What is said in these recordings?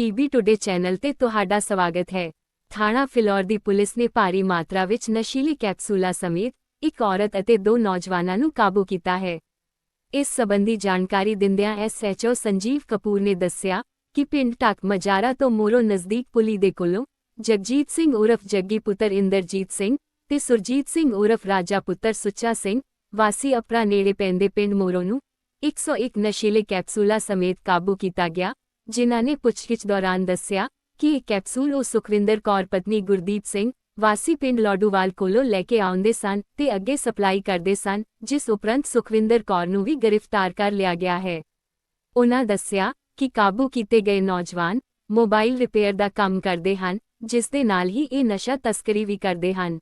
PB today channel ਤੇ ਤੁਹਾਡਾ ਸਵਾਗਤ ਹੈ। ਥਾਣਾ ਫਿਲੌਰ ਦੀ ਪੁਲਿਸ ਨੇ ਭਾਰੀ ਮਾਤਰਾ ਵਿੱਚ ਨਸ਼ੀਲੀ ਕੈਪਸੂਲਾਂ ਸਮੇਤ ਇੱਕ ਔਰਤ ਅਤੇ ਦੋ ਨੌਜਵਾਨਾਂ ਨੂੰ ਕਾਬੂ ਕੀਤਾ ਹੈ। ਇਸ ਸਬੰਧੀ ਜਾਣਕਾਰੀ ਦਿੰਦਿਆਂ ਐਸਐਚਓ ਸੰਜੀਵ ਕਪੂਰ ਨੇ ਦੱਸਿਆ ਕਿ ਪਿੰਡ ਟੱਕ ਮਜਾਰਾ ਤੋਂ ਮੋਰੋ ਨਜ਼ਦੀਕ ਪੁਲੀ ਦੇ ਕੋਲੋਂ ਜਗਜੀਤ ਸਿੰਘ ਉਰਫ ਜੱਗੀ ਪੁੱਤਰ ਇੰਦਰਜੀਤ ਸਿੰਘ ਤੇ ਸੁਰਜੀਤ ਸਿੰਘ ਉਰਫ ਰਾਜਾ ਪੁੱਤਰ ਸੁੱਚਾ ਸਿੰਘ, ਵਾਸੀ ਅਪਰਾ ਨੇੜੇ ਪੈਂਦੇ ਪਿੰਡ ਮੋਰੋ ਨੂੰ 101 ਨਸ਼ੀਲੇ ਕੈਪਸੂਲਾਂ ਸਮੇਤ ਕਾਬੂ ਕੀਤਾ ਗਿਆ ਜਿਨ੍ਹਾਂ ਨੇ ਪੁੱਛਗਿੱਛ ਦੌਰਾਨ ਦੱਸਿਆ ਕਿ ਇਹ ਕੈਪਸੂਲ ਉਹ ਸੁਖਵਿੰਦਰ ਕੌਰ, ਪਤਨੀ ਗੁਰਦੀਪ ਸਿੰਘ, ਵਾਸੀ ਪਿੰਡ ਲੋਡੂਵਾਲ ਕੋਲੋਂ ਲੈ ਕੇ ਆਉਂਦੇ ਸਨ ਤੇ ਅੱਗੇ ਸਪਲਾਈ ਕਰਦੇ ਸਨ, ਜਿਸ ਉਪਰੰਤ ਸੁਖਵਿੰਦਰ ਕੌਰ ਨੂੰ ਵੀ ਗ੍ਰਿਫਤਾਰ ਕਰ ਲਿਆ ਗਿਆ ਹੈ। ਉਹਨਾਂ ਦੱਸਿਆ ਕਿ ਕਾਬੂ ਕੀਤੇ ਗਏ ਨੌਜਵਾਨ ਮੋਬਾਈਲ ਰਿਪੇਅਰ ਦਾ ਕੰਮ ਕਰਦੇ ਹਨ, ਜਿਸ ਦੇ ਨਾਲ ਹੀ ਇਹ ਨਸ਼ਾ ਤਸਕਰੀ ਵੀ ਕਰਦੇ ਹਨ।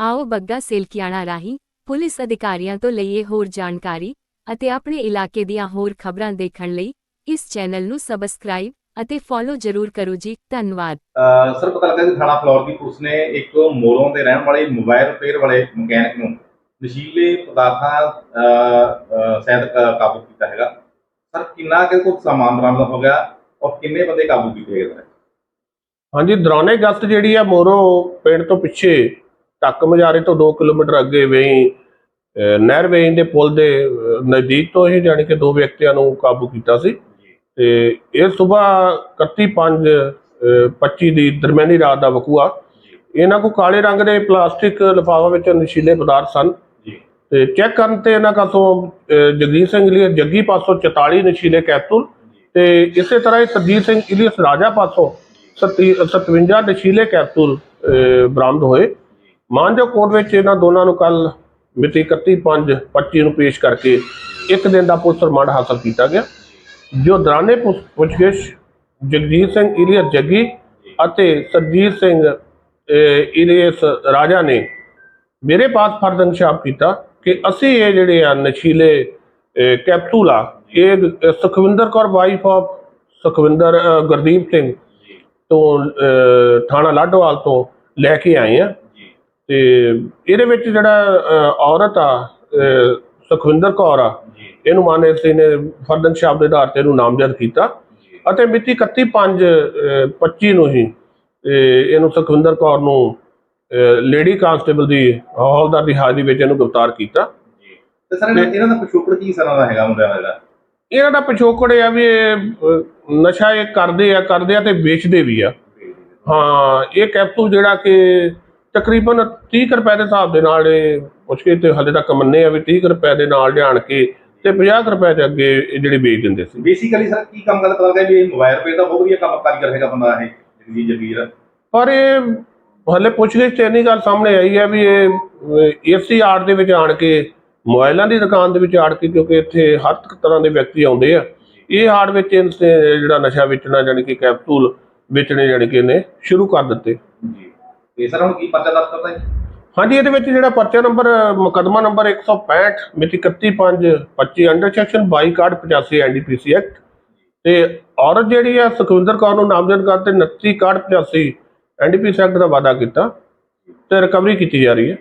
ਆਓ ਬੱਗਾ ਸੇਲਕਿਆਣਾ ਰਾਹੀਂ ਪੁਲਿਸ ਅਧਿਕਾਰੀਆਂ ਤੋਂ ਲਈਏ ਹੋਰ ਜਾਣਕਾਰੀ ਅਤੇ ਆਪਣੇ ਇਲਾਕੇ ਦੀਆਂ ਹੋਰ ਖਬਰਾਂ ਦੇਖਣ ਲਈ ਇਸ ਚੈਨਲ ਨੂੰ ਸਬਸਕ੍ਰਾਈਬ ਅਤੇ ਫੋਲੋ ਜ਼ਰੂਰ ਕਰੋ ਜੀ ਧੰਨਵਾਦ। ਸਰ ਪਤਾ ਲੱਗਾ ਕਿ ਥਾਣਾ ਫਲੋਰ ਦੀ ਪੁਲਿਸ ਨੇ ਇੱਕ ਮੋਰੋਂ ਦੇ ਰਹਿਣ ਵਾਲੇ ਮੋਬਾਈਲ ਰਿਪੇਅਰ ਵਾਲੇ ਮਕੈਨਿਕ ਨੂੰ ਨਸ਼ੀਲੇ ਪਦਾਰਥਾਂ ਸਹਿਤ ਕ- ਕਾਬੂ ਕੀਤਾ ਹੈਗਾ। ਸਰ ਕਿੰਨਾ ਕਿ ਕੋਈ ਸਮਾਨ ਬਰਾਮਦ ਹੋ ਗਿਆ ਔਰ ਕਿੰਨੇ ਬੰਦੇ ਕਾਬੂ ਕੀਤੇ ਗਏ ਸਰ? ਹਾਂਜੀ ਦੌਰਾਨੇ ਗਸਤ ਜਿਹੜੀ ਆ ਮੋਰੋ ਪਿੰਡ ਤੋਂ ਪਿੱਛੇ ਟੱਕ ਮਜਾਰੇ ਤੋਂ 2 ਕਿਲੋਮੀਟਰ ਅੱਗੇ ਵੇਈ ਅਹ ਨਹਿਰ ਵੇਈ ਦੇ ਪੁਲ ਦੇ ਨਜ਼ਦੀਕ ਤੋਂ ਇਹ ਜਾਣੀ ਕਿ ਦੋ ਵਿਅਕਤੀਆਂ ਨੂੰ ਕਾਬੂ ਕੀਤਾ ਸੀ। ਤੇ ਇਹ ਸਵੇਰ 31 25 ਦੀ ਦਰਮਿਆਨੀ ਰਾਤ ਦਾ ਵਕੂਆ। ਇਹਨਾਂ ਕੋ ਕਾਲੇ ਰੰਗ ਦੇ ਪਲਾਸਟਿਕ ਲਿਫਾਫਾ ਵਿੱਚ ਨਸ਼ੀਲੇ ਪਦਾਰਥ ਸਨ। ਤੇ ਚੈੱਕ ਕਰਨ ਤੇ ਇਹਨਾਂ ਅਹ ਜਗਦੀਪ ਸਿੰਘ ਲਈ ਜੱਗੀ ਪਾਸੋਂ 44 ਨਸ਼ੀਲੇ ਕੈਪਸੂਲ ਤੇ ਇਸੇ ਤਰ੍ਹਾਂ ਹੀ ਸਰਜੀਤ ਸਿੰਘ ਇਲੀਅਸ ਰਾਜਾ ਪਾਸੋਂ 57 ਨਸ਼ੀਲੇ ਕੈਪਸੂਲ ਬਰਾਮਦ ਹੋਏ। ਮਾਨਜੋ ਕੋਰਟ ਵਿੱਚ ਇਹਨਾਂ ਦੋਨਾਂ ਨੂੰ ਕੱਲ ਮਿਤੀ 31/5/25 ਨੂੰ ਪੇਸ਼ ਕਰਕੇ ਇੱਕ ਦਿਨ ਦਾ ਪੁਲਿਸ ਰਿਮਾਂਡ ਹਾਸਲ ਕੀਤਾ ਗਿਆ। ਜੋ ਦੌਰਾਨੇ ਪੁੱਛ- ਪੁੱਛਗਿੱਛ ਜਗਜੀਤ ਸਿੰਘ ਇਲੀਅਸ ਜੱਗੀ ਅਤੇ ਸਰਜੀਤ ਸਿੰਘ ਇਲੀਅਸ ਰਾਜਾ ਨੇ ਮੇਰੇ ਪਾਸ ਫਰਜ਼ ਇਨਸ਼ਾਫ ਕੀਤਾ ਕਿ ਅਸੀਂ ਇਹ ਜਿਹੜੇ ਆ ਨਸ਼ੀਲੇ ਕੈਪਸੂਲ ਆ ਇਹ ਸੁਖਵਿੰਦਰ ਕੌਰ ਵਾਈਫ ਆਫ ਸੁਖਵਿੰਦਰ ਗੁਰਦੀਪ ਸਿੰਘ ਤੋਂ ਥਾਣਾ ਲਾਡੋਵਾਲ ਤੋਂ ਲੈ ਕੇ ਆਏ ਆ। ਤੇ ਇਹਦੇ ਵਿੱਚ ਜਿਹੜਾ ਔਰਤ ਆ ਸੁਖਵਿੰਦਰ ਕੌਰ ਆ। ਇਹਨੂੰ ਮਾਨੇ ਸਿੰਘ ਨੇ ਫਰਜ਼ ਇਨਸ਼ਾਫ ਦੇ ਆਧਾਰ ਤੇ ਇਹਨੂੰ ਨਾਮਜ਼ਦ ਕੀਤਾ। ਅਤੇ ਮਿਤੀ 31/5/25 ਨੂੰ ਹੀ ਇਹ ਇਹਨੂੰ ਸੁਖਵਿੰਦਰ ਕੌਰ ਨੂੰ ਲੇਡੀ ਕਾਂਸਟੇਬਲ ਦੀ ਹੌਲਦਾਰ ਦੀ ਹਾਜ਼ਰੀ ਵਿੱਚ ਇਹਨੂੰ ਗ੍ਰਿਫਤਾਰ ਕੀਤਾ। ਜੀ। ਤੇ ਸਰ ਇਹਨਾਂ ਦਾ ਪਿਛੋਕੜ ਕੀ ਸਰਾਂ ਦਾ ਹੈਗਾ ਮੁੰਡਿਆਂ ਦਾ ਜਿਹੜਾ? ਇਹਨਾਂ ਦਾ ਪਿਛੋਕੜ ਇਹ ਆ ਵੀ ਨਸ਼ਾ ਇਹ ਕਰਦੇ ਆ ਕਰਦੇ ਆ ਤੇ ਵੇਚਦੇ ਵੀ ਆ। ਹਾਂ ਇਹ ਕੈਪਸੂਲ ਜਿਹੜਾ ਕਿ ਤਕਰੀਬਨ 30 ਕੁ ਰੁਪਏ ਦੇ ਹਿਸਾਬ ਦੇ ਨਾਲ ਇਹ ਕੇ ਤੇ ਹਲੇ ਤੱਕ ਮੰਨੇ ਆ ਵੀ 30 ਕੁ ਰੁਪਏ ਦੇ ਨਾਲ ਲਿਆਣ ਕੇ ਤੇ 50 ਕੁ ਰੁਪਏ ਦੇ ਅੱਗੇ ਇਹ ਜਿਹੜੇ ਵੇਚ ਦਿੰਦੇ ਸੀ। ਬੇਸਿਕਲੀ ਸਰ ਕੀ ਕੰਮ ਕਰਦਾ ਪਤਾ ਲੱਗਾ ਵੀ ਇਹ ਮੋਬਾਈਲ ਰਿਪੇਅਰ ਦਾ ਬਹੁਤ ਵਧੀਆ ਕੰਮ ਕਾਰੀਗਰ ਹੈਗਾ ਬੰਦਾ ਇਹ ਜਗਜੀਤ ਜਗੀਰ। ਪਰ ਇਹ ਹਲੇ ਪੁੱਛਗਿੱਛ ਤੇ ਇੰਨੀ ਗੱਲ ਸਾਹਮਣੇ ਆਈ ਹੈ ਵੀ ਇਹ ਏਸੀ ਆਰਟ ਦੇ ਵਿੱਚ ਆਣ ਕੇ ਮੋਬਾਈਲਾਂ ਦੀ ਦੁਕਾਨ ਦੇ ਵਿੱਚ ਆੜ ਕੇ ਕਿਉਂਕਿ ਇੱਥੇ ਹਰ ਤਰ੍ਹਾਂ ਦੇ ਵਿਅਕਤੀ ਆਉਂਦੇ ਆ। ਇਹ ਆੜ ਵਿੱਚ ਜਿਹੜਾ ਨਸ਼ਾ ਵੇਚਣਾ ਜਾਣੀ ਕਿ ਕੈਪਸੂਲ ਵੇਚਣੇ ਜਾਣੀ ਕਿ ਇਹਨੇ ਸ਼ੁਰੂ ਕਰ ਦਿੱਤੇ। ਜੀ। ਤੇ ਸਰ ਹੁਣ ਕੀ ਪਰਚਾ ਦਰਜ ਕਰਦਾ ਜੀ? ਹਾਂਜੀ, ਇਹਦੇ ਵਿੱਚ ਜਿਹੜਾ ਪਰਚਾ ਨੰਬਰ, ਮੁਕੱਦਮਾ ਨੰਬਰ 165 ਮਿਤੀ 31/5/25 ਅੰਡਰ ਸੈਕਸ਼ਨ 22 ਕਾਰਡ 85 ਐਨਡੀਪੀਸੀ ਐਕਟ ਤੇ ਔਰਤ ਜਿਹੜੀ ਆ ਸੁਖਵਿੰਦਰ ਕੌਰ ਨੂੰ ਨਾਮਜ਼ਦ ਕਰ ਤੇ 29 ਕਾਰਡ 85 ਐਨਡੀਪੀਸੀ ਐਕਟ ਦਾ ਵਾਅਦਾ ਕੀਤਾ ਤੇ ਰਿਕਵਰੀ ਕੀਤੀ ਜਾ ਰਹੀ ਹੈ।